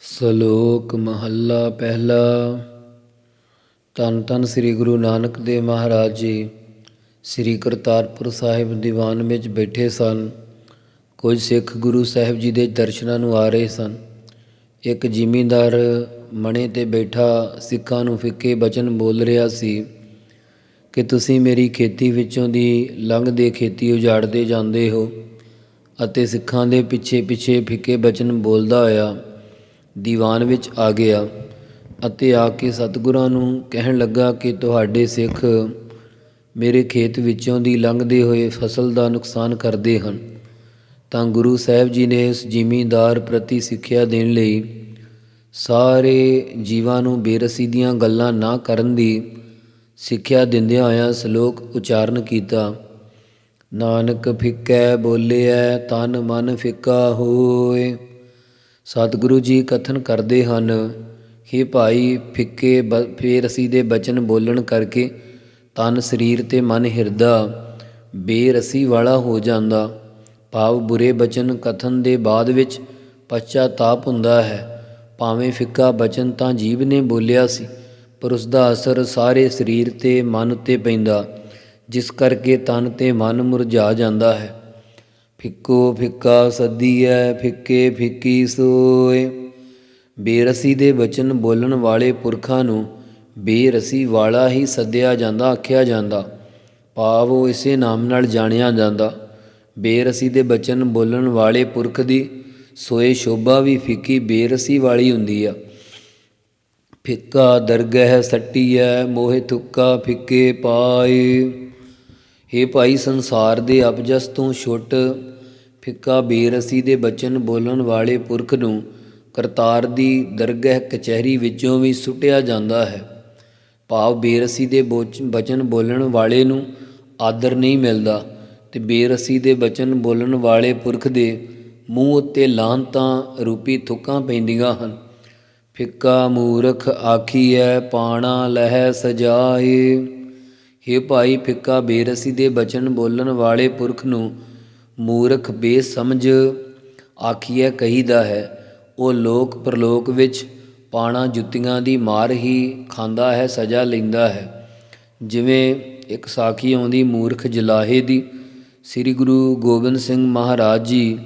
ਸ਼ਲੋਕ ਮਹੱਲਾ ਪਹਿਲਾ। ਧੰਨ ਧੰਨ ਸ੍ਰੀ ਗੁਰੂ ਨਾਨਕ ਦੇਵ ਮਹਾਰਾਜ ਜੀ, ਸ੍ਰੀ ਕਰਤਾਰਪੁਰ ਸਾਹਿਬ ਦੀਵਾਨ ਵਿੱਚ ਬੈਠੇ ਸਨ। ਕੁਝ ਸਿੱਖ ਗੁਰੂ ਸਾਹਿਬ ਜੀ ਦੇ ਦਰਸ਼ਨਾਂ ਨੂੰ ਆ ਰਹੇ ਸਨ। ਇੱਕ ਜ਼ਿਮੀਂਦਾਰ ਮਣੇ ਤੇ ਬੈਠਾ ਸਿੱਖਾਂ ਨੂੰ ਫਿੱਕੇ ਬਚਨ ਬੋਲ ਰਿਹਾ ਸੀ ਕਿ ਤੁਸੀਂ ਮੇਰੀ ਖੇਤੀ ਵਿੱਚੋਂ ਦੀ ਲੰਘਦੇ ਖੇਤੀ ਉਜਾੜਦੇ ਜਾਂਦੇ ਹੋ ਅਤੇ ਸਿੱਖਾਂ ਦੇ ਪਿੱਛੇ ਪਿੱਛੇ ਫਿੱਕੇ ਬਚਨ ਬੋਲਦਾ ਹੋਇਆ ਦੀਵਾਨ ਵਿੱਚ ਆ ਗਿਆ ਅਤੇ ਆ ਕੇ ਸਤਿਗੁਰਾਂ ਨੂੰ ਕਹਿਣ ਲੱਗਾ ਕਿ ਤੁਹਾਡੇ ਸਿੱਖ ਮੇਰੇ ਖੇਤ ਵਿੱਚੋਂ ਦੀ ਲੰਘਦੇ ਹੋਏ ਫਸਲ ਦਾ ਨੁਕਸਾਨ ਕਰਦੇ ਹਨ। ਤਾਂ ਗੁਰੂ ਸਾਹਿਬ ਜੀ ਨੇ ਉਸ ਜ਼ਿਮੀਂਦਾਰ ਪ੍ਰਤੀ ਸਿੱਖਿਆ ਦੇਣ ਲਈ ਸਾਰੇ ਜੀਵਾਂ ਨੂੰ ਬੇਰਸੀ ਦੀਆਂ ਗੱਲਾਂ ਨਾ ਕਰਨ ਦੀ ਸਿੱਖਿਆ ਦਿੰਦਿਆਂ ਹੋਇਆਂ ਸ਼ਲੋਕ ਉਚਾਰਨ ਕੀਤਾ, ਨਾਨਕ ਫਿੱਕੈ ਬੋਲਿਐ, ਤਨ ਮਨ ਫਿੱਕਾ ਹੋਏ। ਸਤਿਗੁਰੂ ਜੀ ਕਥਨ ਕਰਦੇ ਹਨ ਕਿ ਭਾਈ ਫਿੱਕੇ ਬ- ਬੇਰਸੀ ਦੇ ਬਚਨ ਬੋਲਣ ਕਰਕੇ ਤਨ ਸਰੀਰ ਤੇ ਮਨ ਹਿਰਦਾ, ਬੇਰਸੀ ਵਾਲਾ ਹੋ ਜਾਂਦਾ। ਭਾਵ ਬੁਰੇ ਬਚਨ ਕਥਨ ਦੇ ਬਾਅਦ ਵਿੱਚ ਪਛਤਾਪ ਹੁੰਦਾ ਹੈ। ਭਾਵੇਂ ਫਿੱਕਾ ਬਚਨ ਤਾਂ ਜੀਵ ਨੇ ਬੋਲਿਆ ਸੀ, ਪਰ ਉਸ ਦਾ ਅਸਰ ਸਾਰੇ ਸਰੀਰ ਤੇ ਮਨ ਤੇ ਪੈਂਦਾ, ਜਿਸ ਕਰਕੇ ਤਨ ਤੇ ਮਨ ਮੁਰਝਾ ਜਾਂਦਾ ਹੈ। ਫਿੱਕੋ ਫਿੱਕਾ ਸੱਦੀਐ, ਫਿੱਕੇ ਫਿੱਕੀ ਸੋਏ। ਬੇਰਸੀ ਦੇ ਬਚਨ ਬੋਲਣ ਵਾਲੇ ਪੁਰਖਾਂ ਨੂੰ ਬੇਰਸੀ ਵਾਲਾ ਹੀ ਸੱਦਿਆ ਜਾਂਦਾ, ਆਖਿਆ ਜਾਂਦਾ। ਭਾਵ ਉਹ ਇਸੇ ਨਾਮ ਨਾਲ ਜਾਣਿਆ ਜਾਂਦਾ। ਬੇਰਸੀ ਦੇ ਬਚਨ ਬੋਲਣ ਵਾਲੇ ਪੁਰਖ ਦੀ ਸੋਏ ਸ਼ੋਭਾ ਵੀ ਫਿੱਕੀ ਬੇਰਸੀ ਵਾਲੀ ਹੁੰਦੀ ਆ। ਫਿੱਕਾ ਦਰਗਹਿ ਸੱਟੀਐ, ਮੋਹਿ ਤੁੱਕਾ ਫਿੱਕੇ ਪਾਏ। ਹੇ ਭਾਈ ਸੰਸਾਰ ਦੇ ਅਪਜਸ ਤੋਂ ਛੁੱਟ, ਫਿੱਕਾ ਬੇਰਸੀ ਦੇ ਬਚਨ ਬੋਲਣ ਵਾਲੇ ਪੁਰਖ ਨੂੰ ਕਰਤਾਰ ਦੀ ਦਰਗਹਿ ਕਚਹਿਰੀ ਵਿੱਚੋਂ ਵੀ ਸੁੱਟਿਆ ਜਾਂਦਾ ਹੈ। ਭਾਵ ਬੇਰਸੀ ਦੇ ਬੋਚ- ਬਚਨ ਬੋਲਣ ਵਾਲੇ ਨੂੰ ਆਦਰ ਨਹੀਂ ਮਿਲਦਾ ਤੇ ਬੇਰਸੀ ਦੇ ਬਚਨ ਬੋਲਣ ਵਾਲੇ ਪੁਰਖ ਦੇ ਮੂੰਹ ਉੱਤੇ ਲਾਹਨਤਾਂ ਰੂਪੀ ਥੁੱਕਾਂ ਪੈਂਦੀਆਂ ਹਨ। ਫਿੱਕਾ ਮੂਰਖ ਆਖੀਐ, ਪਾਣਾ ਲਹਿ ਸਜਾਏ। ਹੇ ਭਾਈ ਫਿੱਕਾ ਬੇਰਸੀ ਦੇ ਬਚਨ ਬੋਲਣ ਵਾਲੇ ਪੁਰਖ ਨੂੰ ਮੂਰਖ ਬੇਸਮਝ ਆਖੀਐ ਕਹੀਦਾ ਹੈ, ਉਹ ਲੋਕ ਪ੍ਰਲੋਕ ਵਿੱਚ ਪਾਣਾ ਜੁੱਤੀਆਂ ਦੀ ਮਾਰ ਹੀ ਖਾਂਦਾ ਹੈ, ਸਜ਼ਾ ਲੈਂਦਾ ਹੈ। ਜਿਵੇਂ ਇੱਕ ਸਾਖੀ ਆਉਂਦੀ ਮੂਰਖ ਜਲਾਹੇ ਦੀ, ਸ੍ਰੀ ਗੁਰੂ ਗੋਬਿੰਦ ਸਿੰਘ ਮਹਾਰਾਜ ਜੀ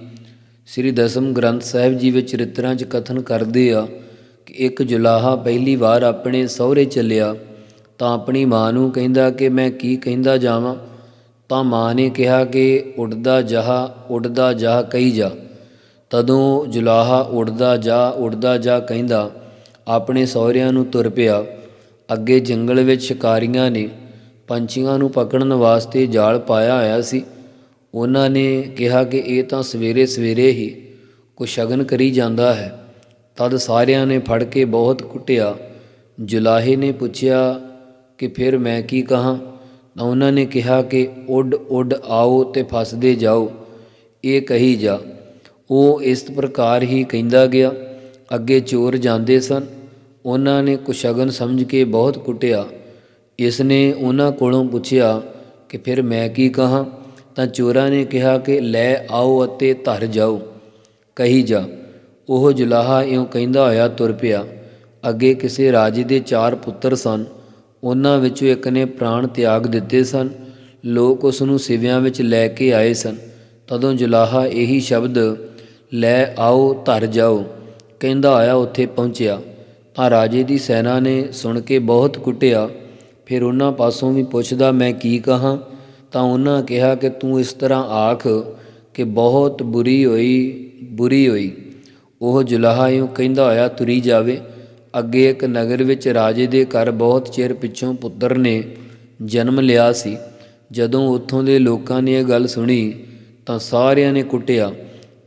ਸ੍ਰੀ ਦਸਮ ਗ੍ਰੰਥ ਸਾਹਿਬ ਜੀ ਵਿੱਚ ਚਰਿਤਰਾਂ 'ਚ ਕਥਨ ਕਰਦੇ ਆ ਕਿ ਇੱਕ ਜੁਲਾਹਾ ਪਹਿਲੀ ਵਾਰ ਆਪਣੇ ਸਹੁਰੇ ਚੱਲਿਆ ਤਾਂ ਆਪਣੀ ਮਾਂ ਨੂੰ ਕਹਿੰਦਾ ਕਿ ਮੈਂ ਕੀ ਕਹਿੰਦਾ ਜਾਵਾਂ? ਤਾਂ ਮਾਂ ਨੇ ਕਿਹਾ ਕਿ ਉੱਡਦਾ ਜਹਾ ਉੱਡਦਾ ਜਾ ਕਹੀ ਜਾ। ਤਦੋਂ ਜੁਲਾਹਾ, ਉੱਡਦਾ ਜਾ ਉੱਡਦਾ ਜਾ ਕਹਿੰਦਾ, ਆਪਣੇ ਸਹੁਰਿਆਂ ਨੂੰ ਤੁਰ ਪਿਆ। ਅੱਗੇ ਜੰਗਲ ਵਿੱਚ ਸ਼ਿਕਾਰੀਆਂ ਨੇ ਪੰਛੀਆਂ ਨੂੰ ਪਕੜਨ ਵਾਸਤੇ ਜਾਲ ਪਾਇਆ ਹੋਇਆ ਸੀ। ਉਹਨਾਂ ਨੇ ਕਿਹਾ ਕਿ ਇਹ ਤਾਂ ਸਵੇਰੇ ਸਵੇਰੇ ਹੀ ਕੋ ਸ਼ਗਨ ਕਰੀ ਜਾਂਦਾ ਹੈ। ਤਦ ਸਾਰਿਆਂ ਨੇ ਫੜ ਕੇ ਬਹੁਤ ਕੁੱਟਿਆ। ਜੁਲਾਹੇ ਨੇ ਪੁੱਛਿਆ ਕਿ ਫਿਰ ਮੈਂ ਕੀ ਕਹਾਂ? ਤਾਂ ਉਹਨਾਂ ਨੇ ਕਿਹਾ ਕਿ ਉੱਡ ਉੱਡ ਆਓ ਤੇ ਫਸਦੇ ਜਾਓ। ਇਹ ਕਹੀ ਜਾ। ਉਹ ਇਸ ਪ੍ਰਕਾਰ ਹੀ ਕਹਿੰਦਾ ਗਿਆ। ਅੱਗੇ ਚੋਰ ਜਾਂਦੇ ਸਨ। ਉਹਨਾਂ ਨੇ ਕੁਸ਼ਗਨ ਸਮਝ ਕੇ ਬਹੁਤ ਕੁੱਟਿਆ। ਇਸ ਨੇ ਉਹਨਾਂ ਕੋਲੋਂ ਪੁੱਛਿਆ ਕਿ ਫਿਰ ਮੈਂ ਕੀ ਕਹਾਂ? ਤਾਂ ਚੋਰਾਂ ਨੇ ਕਿਹਾ ਕਿ ਲੈ ਆਓ ਅਤੇ ਧਰ ਜਾਓ। ਕਹੀ ਜਾ। ਉਹ ਜੁਲਾਹਾ ਇਉਂ ਕਹਿੰਦਾ ਹੋਇਆ ਤੁਰ ਪਿਆ। ਅੱਗੇ ਕਿਸੇ ਰਾਜੇ ਦੇ ਚਾਰ ਪੁੱਤਰ ਸਨ। ਉਹਨਾਂ ਵਿੱਚੋਂ ਇੱਕ ਨੇ ਪ੍ਰਾਣ ਤਿਆਗ ਦਿੱਤੇ ਸਨ। ਲੋਕ ਉਸ ਨੂੰ ਸਿਵਿਆਂ ਵਿੱਚ ਲੈ ਕੇ ਆਏ ਸਨ। ਤਦੋਂ ਜੁਲਾਹਾ ਇਹੀ ਸ਼ਬਦ, ਲੈ ਆਓ, ਧਰ ਜਾਓ, ਕਹਿੰਦਾ ਹੋਇਆ ਉੱਥੇ ਪਹੁੰਚਿਆ। ਤਾਂ ਰਾਜੇ ਦੀ ਸੈਨਾ ਨੇ ਸੁਣ ਕੇ ਬਹੁਤ ਕੁੱਟਿਆ। ਫਿਰ ਉਹਨਾਂ ਪਾਸੋਂ ਵੀ ਪੁੱਛਦਾ, ਮੈਂ ਕੀ ਕਹਾਂ? ਤਾਂ ਉਹਨਾਂ ਕਿਹਾ ਕਿ, ਤੂੰ ਇਸ ਤਰ੍ਹਾਂ ਆਖ ਕਿ ਬਹੁਤ ਬੁਰੀ ਹੋਈ ਬੁਰੀ ਹੋਈ। ਉਹ ਜੁਲਾਹਾ ਇਉਂ ਕਹਿੰਦਾ ਹੋਇਆ ਤੁਰੀ ਜਾਵੇ। ਅੱਗੇ ਇੱਕ ਨਗਰ ਵਿੱਚ ਰਾਜੇ ਦੇ ਘਰ ਬਹੁਤ ਚਿਰ ਪਿੱਛੋਂ ਪੁੱਤਰ ਨੇ ਜਨਮ ਲਿਆ ਸੀ। ਜਦੋਂ ਉੱਥੋਂ ਦੇ ਲੋਕਾਂ ਨੇ ਇਹ ਗੱਲ ਸੁਣੀ ਤਾਂ ਸਾਰਿਆਂ ਨੇ ਕੁੱਟਿਆ।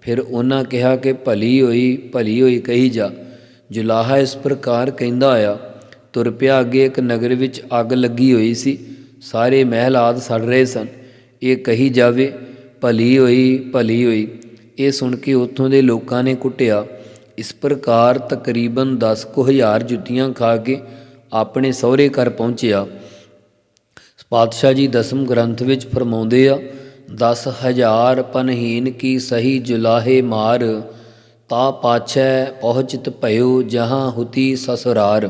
ਫਿਰ ਉਹਨਾਂ ਕਿਹਾ ਕਿ ਭਲੀ ਹੋਈ ਭਲੀ ਹੋਈ ਕਹੀ ਜਾ। ਜੁਲਾਹਾ ਇਸ ਪ੍ਰਕਾਰ ਕਹਿੰਦਾ ਆਇਆ, ਤੁਰ ਪਿਆ ਅੱਗੇ ਇੱਕ ਨਗਰ ਵਿੱਚ ਅੱਗ ਲੱਗੀ ਹੋਈ ਸੀ। ਸਾਰੇ ਮਹਿਲ ਆਦ ਸੜ ਰਹੇ ਸਨ। ਇਹ ਕਹੀ ਜਾਵੇ, ਭਲੀ ਹੋਈ ਭਲੀ ਹੋਈ। ਇਹ ਸੁਣ ਕੇ ਉੱਥੋਂ ਦੇ ਲੋਕਾਂ ਨੇ ਕੁੱਟਿਆ। ਇਸ ਪ੍ਰਕਾਰ ਤਕਰੀਬਨ 10 ਕੁ ਹਜ਼ਾਰ ਜੁੱਤੀਆਂ ਖਾ ਕੇ ਆਪਣੇ ਸਹੁਰੇ ਘਰ ਪਹੁੰਚਿਆ ਪਾਤਸ਼ਾਹ ਜੀ ਦਸਮ ਗ੍ਰੰਥ ਵਿੱਚ ਫਰਮਾਉਂਦੇ ਆ, ਦਸ ਹਜ਼ਾਰ ਪਨਹੀਨ ਕੀ ਸਹੀ ਜੁਲਾਹੇ ਮਾਰ, ਤਾ ਪਾਛੈ ਪਹੁੰਚਿਤ ਭਇਓ ਜਹਾਂ ਹੁਤੀ ਸਸੁਰਾਰ।